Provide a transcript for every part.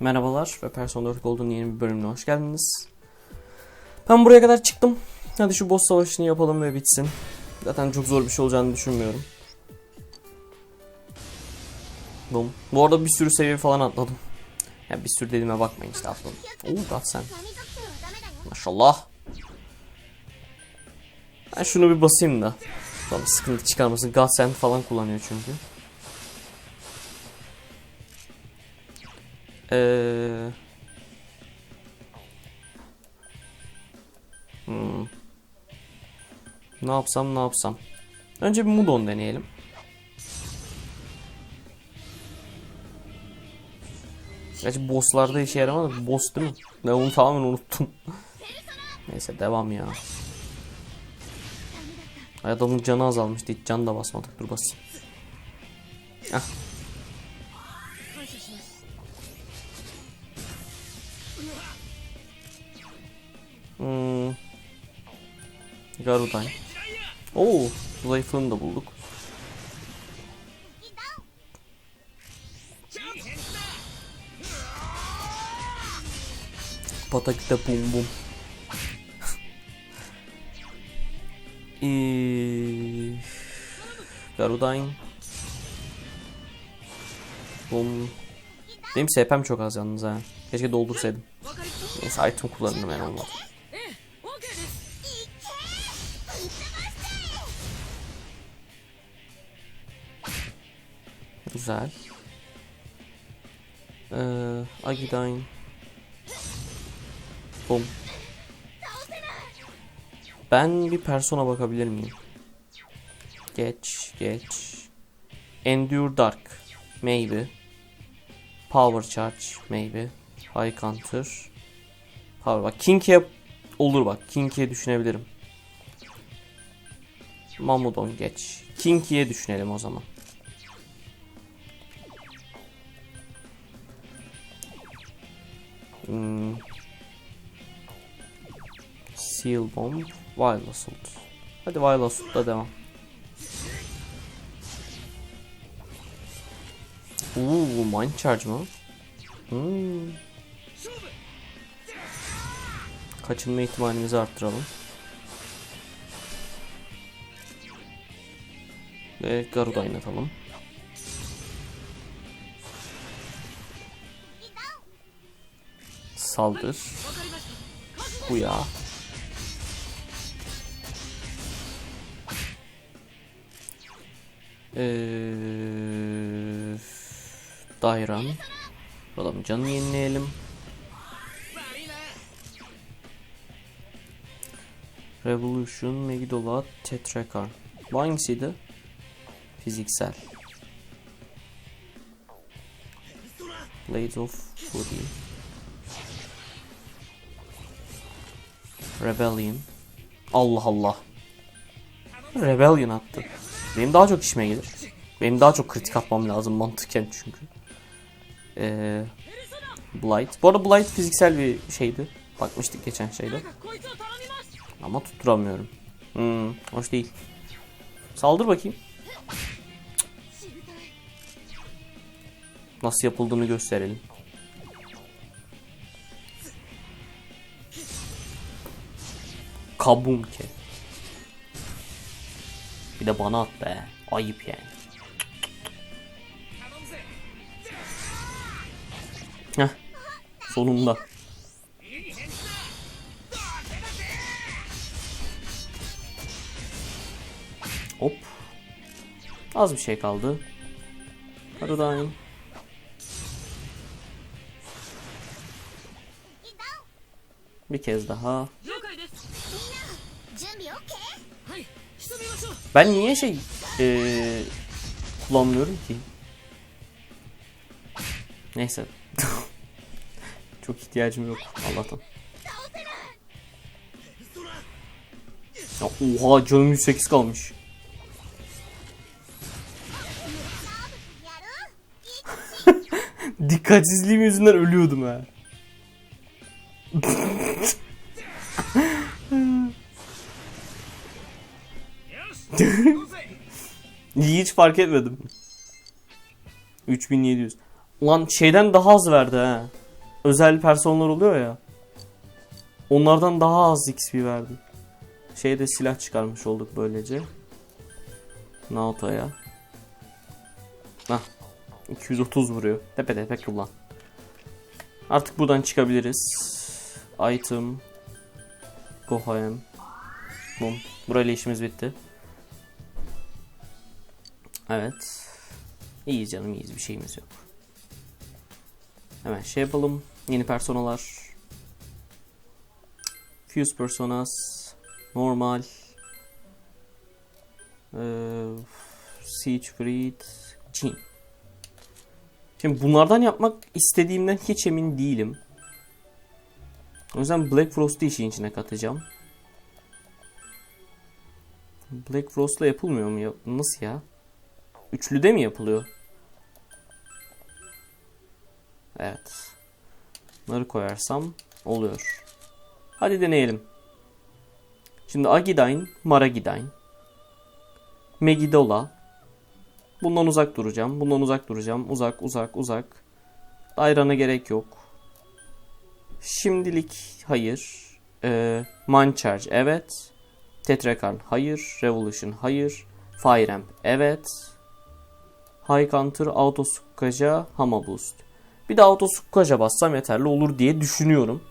Merhabalar ve Persona 4 Gold'un yeni bir bölümüne hoş geldiniz. Ben buraya kadar çıktım. Hadi şu boss savaşını yapalım ve bitsin. Zaten çok zor bir şey olacağını düşünmüyorum. Bum. Bu arada bir sürü seviye falan atladım. Ya bir sürü dediğime bakmayın işte atladım. Oo Gatsen. Maşallah. Ben şunu bir basayım da. Sonra sıkıntı çıkarmasın. Gatsen falan kullanıyor çünkü. Ee, hmm. Ne yapsam ne yapsam. Önce bir Mudon deneyelim. Gerçi bosslarda işe yaramadı. Boss değil mi? Ben onu tamamen unuttum. Neyse devam ya. Ay Adamın canı azalmıştı. Hiç can da basmadık. Dur basayım. Heh. Hmm. Garuday. Oo, zayıflığını da bulduk. Pataküte bum bum. Garudayn. Bum. Benim SP'm çok az yalnız ha. Keşke doldursaydım. Neyse item kullanırım yani olmadı. Güzel. Ee, Agidyne. Bum. Ben bir persona bakabilir miyim? Geç, geç. Endure Dark. Maybe. Power Charge. Maybe. High Counter. Power bak. King'e olur bak. King'e düşünebilirim. Mamudon geç. King'e düşünelim o zaman. Hmm. Seal Bomb. Wild Assault. Hadi Wild Assault'la devam. Uuu Mind Charge mı? Hmm. Kaçınma ihtimalimizi arttıralım. Ve Garuda oynatalım. Saldır. Bu ya. Ee, Dayran. Bakalım canını yenileyelim. Revolution, Megidolot, Tetrakar. Bu hangisiydi? Fiziksel. Blades of Fury. Rebellion. Allah Allah. Rebellion attı. Benim daha çok işime gelir. Benim daha çok kritik atmam lazım mantıken çünkü. Ee, Blight. Bu arada Blight fiziksel bir şeydi. Bakmıştık geçen şeyde. Ama tutturamıyorum. Hmm, hoş değil. Saldır bakayım. Nasıl yapıldığını gösterelim. Kabumke. Bir de bana at be. Ayıp yani. Heh. Sonunda. Hop. Az bir şey kaldı. Paradigm. Bir kez daha. Ben niye şey ee, kullanmıyorum ki? Neyse. Çok ihtiyacım yok Allah'tan. Ya, oha canım 108 kalmış. Dikkatsizliğim yüzünden ölüyordum ha. Hiç fark etmedim. 3700. Ulan şeyden daha az verdi ha. özel personeller oluyor ya. Onlardan daha az XP verdi. Şeyde silah çıkarmış olduk böylece. Naoto'ya. Hah. 230 vuruyor. Tepe tepe kullan. Artık buradan çıkabiliriz. Item. Gohaem. Bum. Burayla işimiz bitti. Evet. İyiyiz canım iyiyiz bir şeyimiz yok. Hemen şey yapalım. Yeni personalar. Fuse personas. Normal. Ee, Siege Breed. Jin. Şimdi bunlardan yapmak istediğimden hiç emin değilim. O yüzden Black Frost'u işin içine katacağım. Black Frost'la yapılmıyor mu? Nasıl ya? Üçlüde mi yapılıyor? Evet. Bunları koyarsam oluyor. Hadi deneyelim. Şimdi Agidyne, Maragidyne. Megidola. Bundan uzak duracağım. Bundan uzak duracağım. Uzak, uzak, uzak. Dairana gerek yok. Şimdilik hayır. Ee, Man Charge evet. Tetrakarn hayır. Revolution hayır. Fire Ramp evet. High Counter, Auto Sukkaja, Hama Boost. Bir de Auto Sukkaja bassam yeterli olur diye düşünüyorum.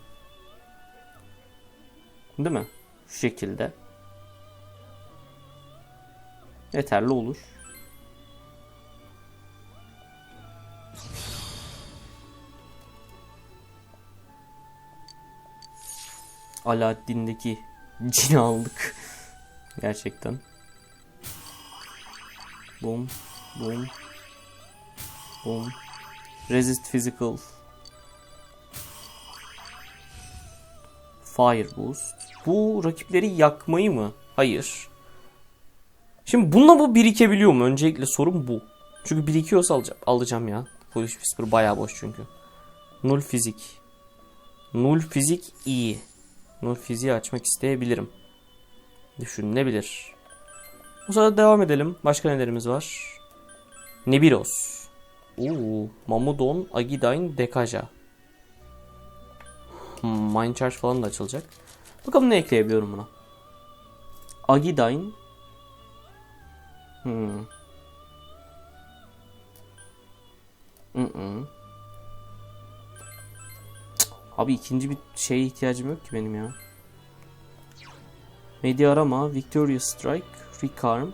Değil mi? Şu şekilde. Yeterli olur. Alaaddin'deki cini aldık. Gerçekten. Boom. Boom. Boom. Resist physical. Fire boost. Bu rakipleri yakmayı mı? Hayır. Şimdi bununla bu birikebiliyor mu? Öncelikle sorun bu. Çünkü birikiyorsa alacağım, alacağım ya. Polish Whisper bayağı boş çünkü. Null fizik. Null fizik iyi. Null fiziği açmak isteyebilirim. Düşünülebilir. O sırada devam edelim. Başka nelerimiz var? Nebiros. Oo, Mamudon, Agidyne, Dekaja. Hmm, Mind Charge falan da açılacak. Bakalım ne ekleyebiliyorum buna. Agidyne. Hmm. Mm-mm. Abi ikinci bir şeye ihtiyacım yok ki benim ya. Mediarama, Victorious Strike, Recarm,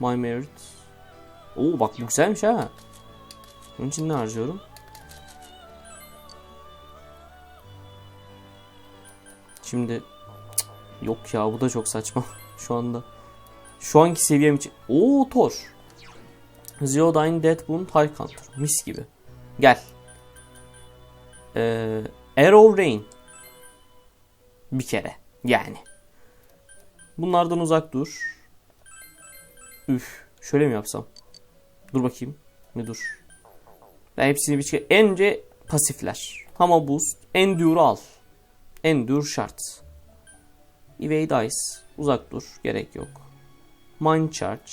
My Merit. Oo bak bu ha. Bunun için ne harcıyorum? Şimdi yok ya bu da çok saçma şu anda. Şu anki seviyem için. Oo Thor. Zeodyne Deathwound High Counter. Mis gibi. Gel. Ee, Arrow Rain. Bir kere. Yani. Bunlardan uzak dur. Üf. Şöyle mi yapsam? Dur bakayım. Bir dur. Ben hepsini bir kere. Önce pasifler. Hama Boost. Endure al. Endure şart. Evade Ice. Uzak dur. Gerek yok. Mind Charge.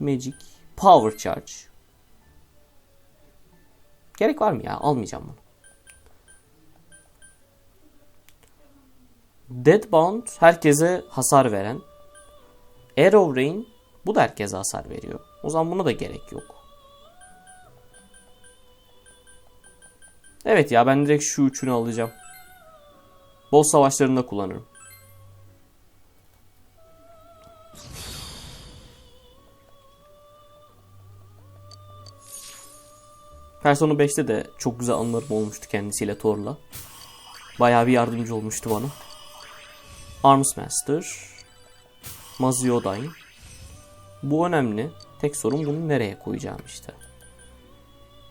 Magic. Power Charge. Gerek var mı ya? Almayacağım bunu. Deadbound herkese hasar veren. Arrow Rain bu da herkese hasar veriyor. O zaman buna da gerek yok. Evet ya ben direkt şu üçünü alacağım. Boss savaşlarında kullanırım. Persona 5'te de çok güzel anılarım olmuştu kendisiyle Thor'la. Bayağı bir yardımcı olmuştu bana. Arms Master. Maziodyne. Bu önemli. Tek sorun bunu nereye koyacağım işte.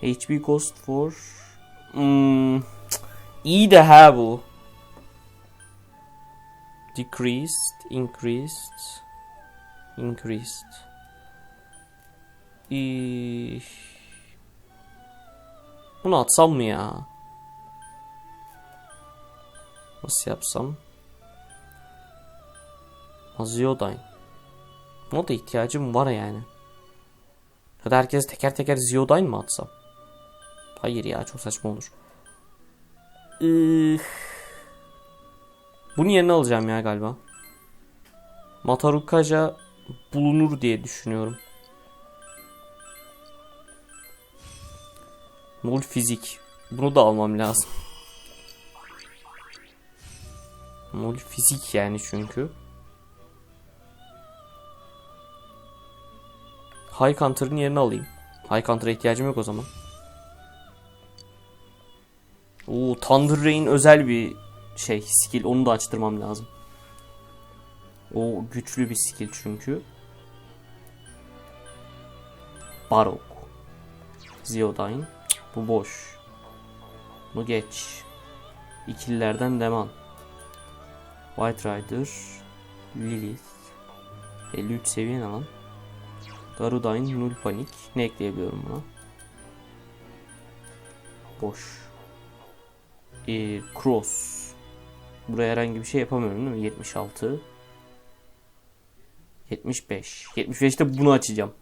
HP cost for... Hmm, iyi de ha bu. Decreased, increased, increased. İyi. Bunu atsam mı ya? Nasıl yapsam? Ziyodine. Buna da ihtiyacım var yani. Ya da herkes teker teker Ziyodine mi atsam? Hayır ya çok saçma olur. Ee, bunun yerine alacağım ya galiba. Matarukaja bulunur diye düşünüyorum. Nol fizik. Bunu da almam lazım. Nol fizik yani çünkü. High Counter'ın yerini alayım. High Counter'a ihtiyacım yok o zaman. Oo, Thunder Rain özel bir şey skill. Onu da açtırmam lazım. O güçlü bir skill çünkü. Barok. Ziodyne. Bu boş. Bu geç. İkililerden Deman. White Rider. Lilith. 53 seviye ne lan? Garudyne, Null Panik. Ne ekleyebiliyorum buna? Boş. Ee, cross. Buraya herhangi bir şey yapamıyorum değil mi? 76. 75. 75'te bunu açacağım.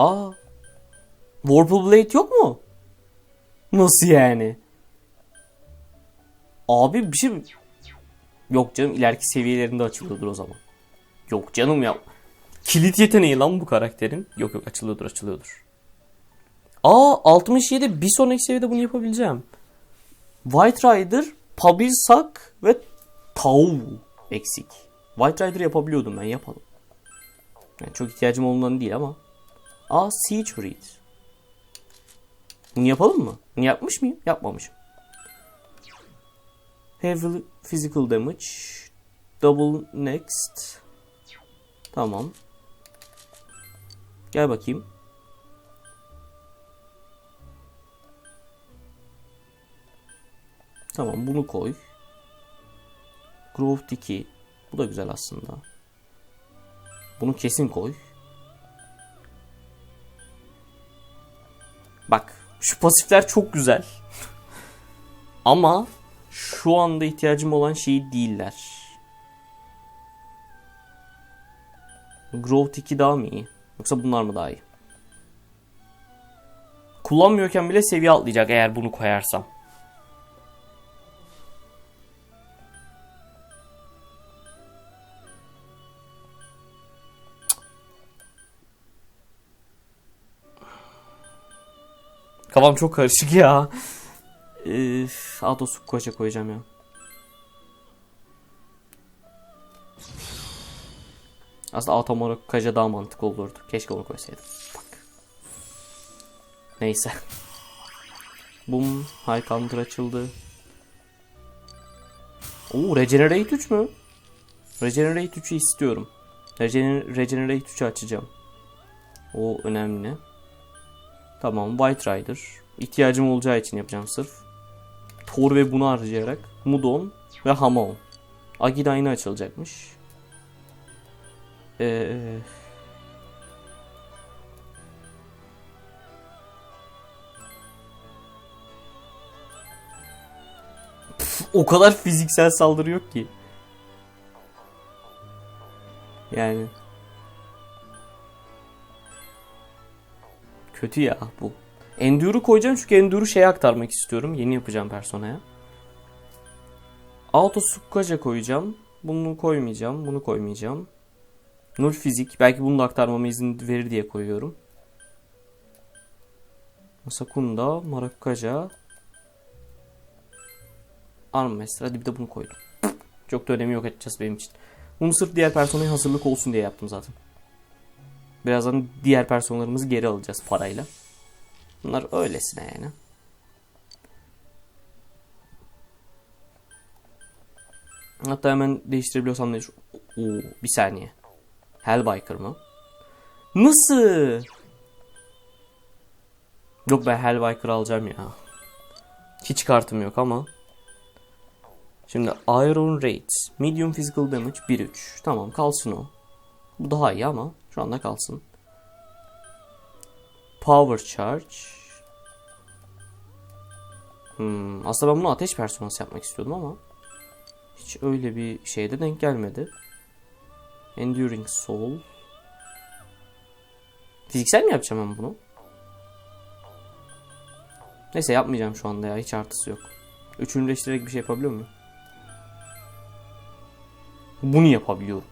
Aa. Warple Blade yok mu? Nasıl yani? Abi bir şey... Yok canım ileriki seviyelerinde açılıyordur o zaman. Yok canım ya. Kilit yeteneği lan bu karakterin. Yok yok açılıyordur açılıyordur. Aa 67 bir sonraki seviyede bunu yapabileceğim. White Rider, Pabilsak ve Tau eksik. White Rider yapabiliyordum ben yapalım. Yani çok ihtiyacım olduğundan değil ama. Aa Siege Read. Bunu yapalım mı? Bunu yapmış mıyım? Yapmamışım. Heavy Physical Damage. Double Next. Tamam. Gel bakayım. Tamam bunu koy. Growth 2. Bu da güzel aslında. Bunu kesin koy. Bak şu pasifler çok güzel. Ama şu anda ihtiyacım olan şey değiller. Growth 2 daha mı iyi? Yoksa bunlar mı daha iyi? Kullanmıyorken bile seviye atlayacak eğer bunu koyarsam. Kafam çok karışık ya. Üf, Atos koça koyacağım ya. Aslında Atomora Kaja daha mantıklı olurdu. Keşke onu koysaydım. Bak. Neyse. Bum. High counter açıldı. Oo Regenerate 3 mü? Regenerate 3'ü istiyorum. Regener Regenerate 3'ü açacağım. O önemli. Tamam White Rider. İhtiyacım olacağı için yapacağım sırf. Thor ve bunu harcayarak. Mudon ve Hamon. Agida yine açılacakmış. Ee, o kadar fiziksel saldırı yok ki. Yani. Kötü ya bu. Endure'u koyacağım çünkü Endure'u şeye aktarmak istiyorum. Yeni yapacağım personaya. Auto Sukkaja koyacağım. Bunu koymayacağım. Bunu koymayacağım. Nur fizik. Belki bunu da aktarmama izin verir diye koyuyorum. Masakunda, Marakaja, Armmaster. Hadi bir de bunu koydum. Çok da önemi yok açıkçası benim için. Bunu sırf diğer personaya hazırlık olsun diye yaptım zaten. Birazdan diğer personellerimizi geri alacağız parayla. Bunlar öylesine yani. Hatta hemen değiştirebiliyorsam değiş... Oo, bir saniye. Hellbiker mı? Nasıl? Yok ben Hellbiker alacağım ya. Hiç kartım yok ama. Şimdi Iron Raid. Medium Physical Damage 1-3. Tamam kalsın o. Bu daha iyi ama şu anda kalsın. Power Charge. Hmm, aslında ben bunu ateş personası yapmak istiyordum ama hiç öyle bir şeyde denk gelmedi. Enduring Soul. Fiziksel mi yapacağım ben bunu? Neyse yapmayacağım şu anda ya. Hiç artısı yok. Üçüncüleştirerek bir şey yapabiliyor muyum? Bunu yapabiliyorum.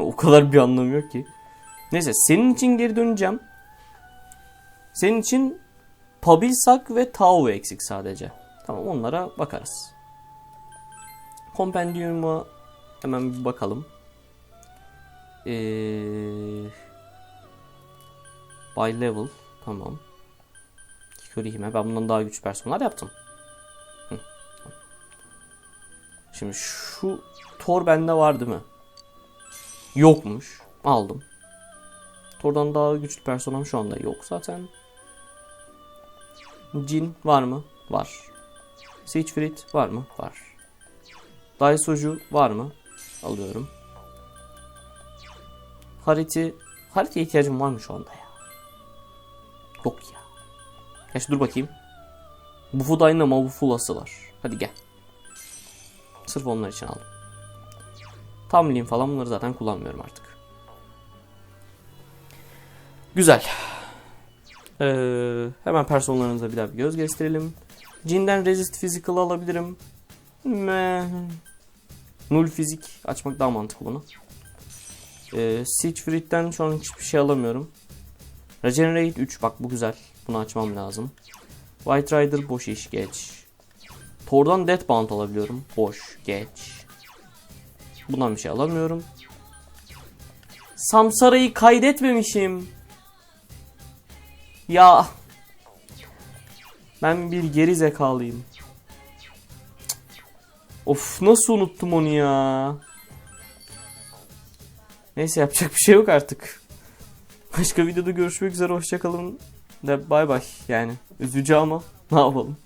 O kadar bir anlamı yok ki. Neyse senin için geri döneceğim. Senin için Pabilsak ve Tao eksik sadece. Tamam onlara bakarız. Compendium'a hemen bir bakalım. Ee, by level. Tamam. Kikori Hime. Ben bundan daha güçlü personel yaptım. Şimdi şu Thor bende var değil mi? Yokmuş. Aldım. Thor'dan daha güçlü personel şu anda yok zaten. Jin var mı? Var. Siegfried var mı? Var. Daisoju var mı? Alıyorum. Hariti. Harita'ya ihtiyacım var mı şu anda ya? Yok ya. Geç dur bakayım. Bufu Dynamo Bufulası var. Hadi gel. Sırf onlar için aldım. Tamlin falan bunları zaten kullanmıyorum artık. Güzel. Ee, hemen personellerimize bir daha bir göz gösterelim. Jin'den Resist Physical alabilirim. Me. Null fizik açmak daha mantıklı bunu. Ee, Siegfried'den şu an hiçbir şey alamıyorum. Regenerate 3 bak bu güzel. Bunu açmam lazım. White Rider boş iş geç. Thor'dan Deathbound alabiliyorum. Boş geç. Bundan bir şey alamıyorum. Samsara'yı kaydetmemişim. Ya. Ben bir geri zekalıyım. Of nasıl unuttum onu ya. Neyse yapacak bir şey yok artık. Başka videoda görüşmek üzere hoşçakalın. De bay bay yani. Üzücü ama ne yapalım.